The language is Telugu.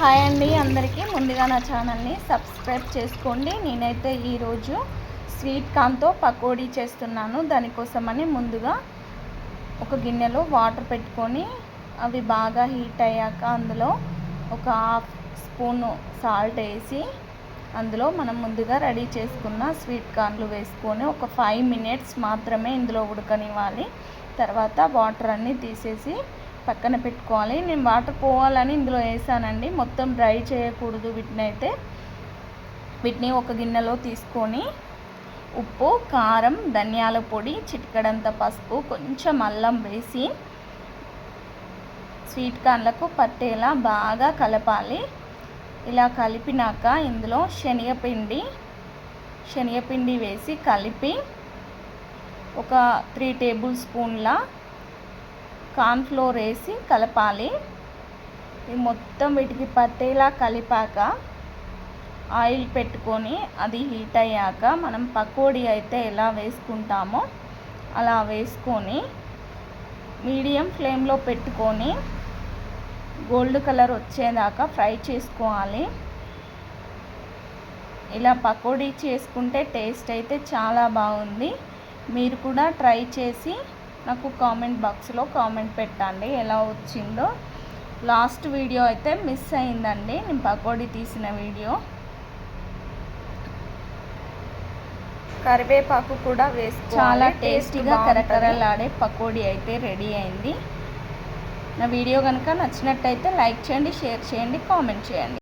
హాయ్ అండి అందరికీ ముందుగా నా ఛానల్ని సబ్స్క్రైబ్ చేసుకోండి. నేనైతే ఈరోజు స్వీట్ కార్న్తో పకోడీ చేస్తున్నాను. దానికోసమని ముందుగా ఒక గిన్నెలో వాటర్ పెట్టుకొని అవి బాగా హీట్ అయ్యాక అందులో ఒక హాఫ్ స్పూను సాల్ట్ వేసి అందులో మనం ముందుగా రెడీ చేసుకున్న స్వీట్ కార్న్లు వేసుకొని ఒక ఫైవ్ మినిట్స్ మాత్రమే ఇందులో ఉడకనివ్వాలి. తర్వాత వాటర్ అన్నీ తీసేసి పక్కన పెట్టుకోవాలి. నేను వాటర్ పోవాలని ఇందులో వేసానండి. మొత్తం డ్రై చేయకూడదు వీటిని అయితే. వీటిని ఒక గిన్నెలో తీసుకొని ఉప్పు కారం ధనియాల పొడి చిటికడంత పసుపు కొంచెం అల్లం వేసి స్వీట్ కార్న్లకు పట్టేలా బాగా కలపాలి. ఇలా కలిపినాక ఇందులో శనగపిండి శనగపిండి వేసి కలిపి ఒక త్రీ టేబుల్ స్పూన్ల కార్న్ఫ్లోర్ వేసి కలపాలి. ఇది మొత్తం వీటికి పట్టేలా కలిపాక ఆయిల్ పెట్టుకొని అది హీట్ అయ్యాక మనం పకోడీ అయితే ఎలా వేసుకుంటామో అలా వేసుకొని మీడియం ఫ్లేమ్లో పెట్టుకొని గోల్డ్ కలర్ వచ్చేదాకా ఫ్రై చేసుకోవాలి. ఇలా పకోడీ చేసుకుంటే టేస్ట్ అయితే చాలా బాగుంది. మీరు కూడా ట్రై చేసి నాకు కామెంట్ బాక్స్లో కామెంట్ పెట్టండి ఎలా వచ్చిందో. లాస్ట్ వీడియో అయితే మిస్ అయిందండి నేను పకోడీ తీసిన వీడియో కరివేపాకు కూడా వేసి చాలా టేస్టీగా కరకరలాడే పకోడీ అయితే రెడీ అయింది. నా వీడియో కనుక నచ్చినట్టయితే లైక్ చేయండి షేర్ చేయండి కామెంట్ చేయండి.